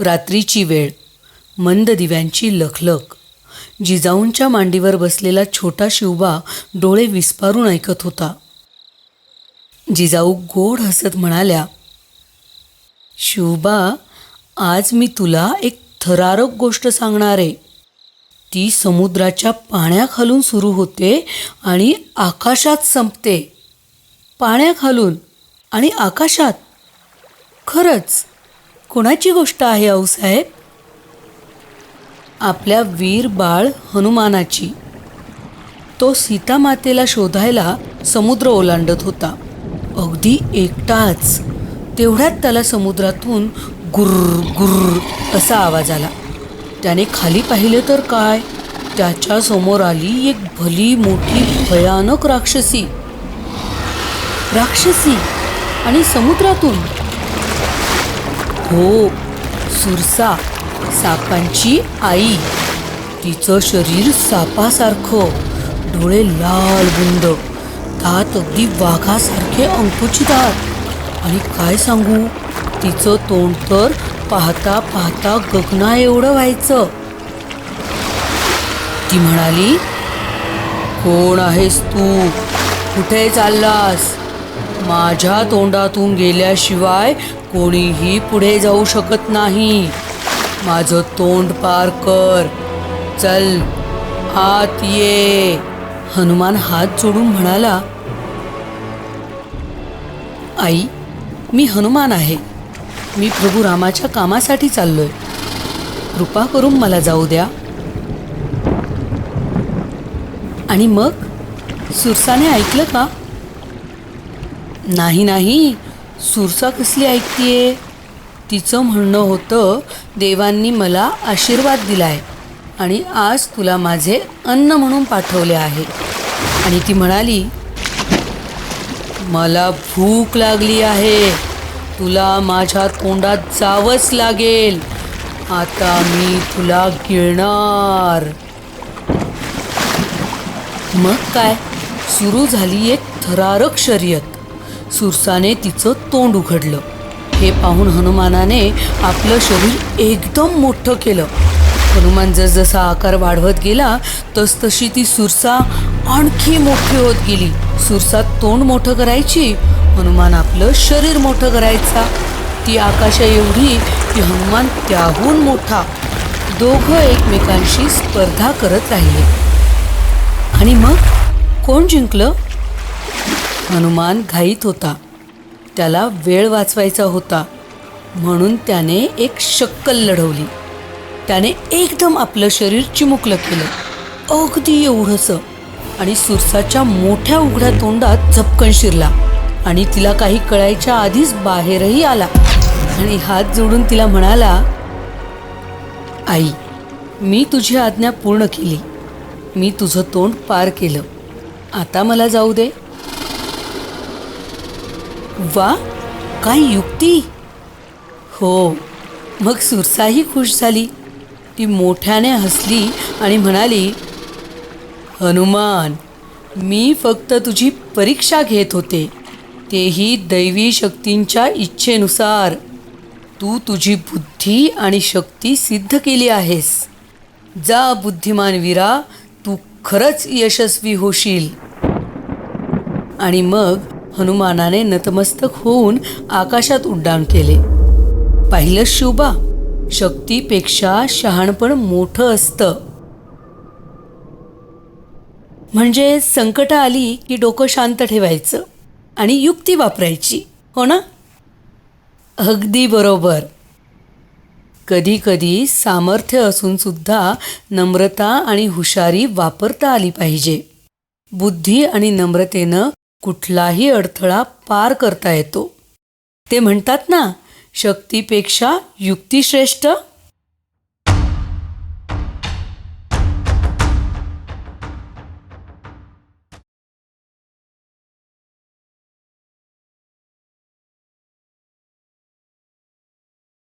रात्रीची वेळ. मंद दिव्यांची लखलख. जिजाऊंच्या मांडीवर बसलेला छोटा शिवबा डोळे विस्पारून ऐकत होता. जिजाऊ गोड हसत म्हणाल्या शिवबा आज मी तुला एक थरारक गोष्ट सांगणार. आहे ती समुद्राच्या पाण्याखालून सुरू होते आणि आकाशात संपते. पाण्याखालून आणि आकाशात. खरंच कोणाची गोष्ट आहे आऊसाहेब आपल्या वीर बाळ हनुमानाची. तो सीतामातेला शोधायला समुद्र ओलांडत होता. अगदी एकटाच. तेवढ्यात त्याला समुद्रातून गुर्र गुर्र असा आवाज आला. त्याने खाली पाहिलं तर काय? त्याच्यासमोर आली एक भली मोठी भयानक राक्षसी. राक्षसी आणि समुद्रातून हो सुरसा सापांची आई. तिचं शरीर सापासारखं डोळे लाल बुंद दात अगदी वाघासारखे अंकुचित आणि काय सांगू तिचं तोंड तर पाहता पाहता गगना एवढं व्हायचं. ती म्हणाली कोण आहेस तू? कुठे चाललास? माझ्या तोंडातून गेल्याशिवाय कोणीही पुढे जाऊ शकत नाही. माझं तोंड पार कर. चल. आत ये. हनुमान हात जोडून म्हणाला आई मी हनुमान आहे. मी प्रभू रामाच्या कामासाठी चाललोय. कृपा करून मला जाऊ द्या. आणि मग सुरसाने ऐकलं का? नाही नाही. सुरसा कसली ऐकतीये? तिचं म्हणणं होतं देवांनी मला आशीर्वाद दिलाय आणि आज तुला माझे अन्न म्हणून पाठवले आहे. आणि ती म्हणाली मला भूक लागली आहे. तुला माझ्या तोंडात जावंच लागेल. आता मी तुला गिळणार. मग काय? सुरू झाली एक थरारक शर्यत. सुरसाने तिचं तोंड उघडलं. हे पाहून हनुमानाने आपलं शरीर एकदम मोठं केलं. हनुमान जसजसा आकार वाढवत गेला तसतशी ती सुरसा आणखी मोठी होत गेली. सुरसा तोंड मोठं करायची हनुमान आपलं शरीर मोठं करायचा. ती आकाशा एवढी की हनुमान त्याहून मोठा. दोघं एकमेकांशी स्पर्धा करत राहिले. आणि मग कोण जिंकलं? हनुमान घाईत होता. त्याला वेळ वाचवायचा होता. म्हणून त्याने एक शक्कल लढवली. त्याने एकदम आपलं शरीर चिमुकलं केलं. अगदी एवढंसं. आणि सुरसाच्या मोठ्या उघड्या तोंडात झपकन शिरला. आणि तिला काही कळायच्या आधीच बाहेरही आला. आणि हात जोडून तिला म्हणाला आई मी तुझी आज्ञा पूर्ण केली. मी तुझं तोंड पार केलं. आता मला जाऊ दे. वा काय युक्ती. हो मग सुरसाही खुश झाली. ती मोठ्याने हसली आणि म्हणाली हनुमान मी फक्त तुझी परीक्षा घेत होते. तेही दैवी शक्तींच्या इच्छेनुसार. तू तुझी बुद्धी आणि शक्ती सिद्ध केली आहेस. जा बुद्धिमान वीरा तू खरंच यशस्वी होशील. आणि मग हनुमानाने नतमस्तक होऊन आकाशात उड्डाण केले. पाहिलं शिवबा शक्तीपेक्षा शहाणपण मोठं असतं. म्हणजे संकट आली की डोकं शांत ठेवायचं आणि युक्ती वापरायची हो ना? अगदी बरोबर. कधी कधी सामर्थ्य असून सुद्धा नम्रता आणि हुशारी वापरता आली पाहिजे. बुद्धी आणि नम्रतेनं कुठलाही अडथळा पार करता येतो. ते म्हणतात ना शक्तीपेक्षा युक्ती श्रेष्ठ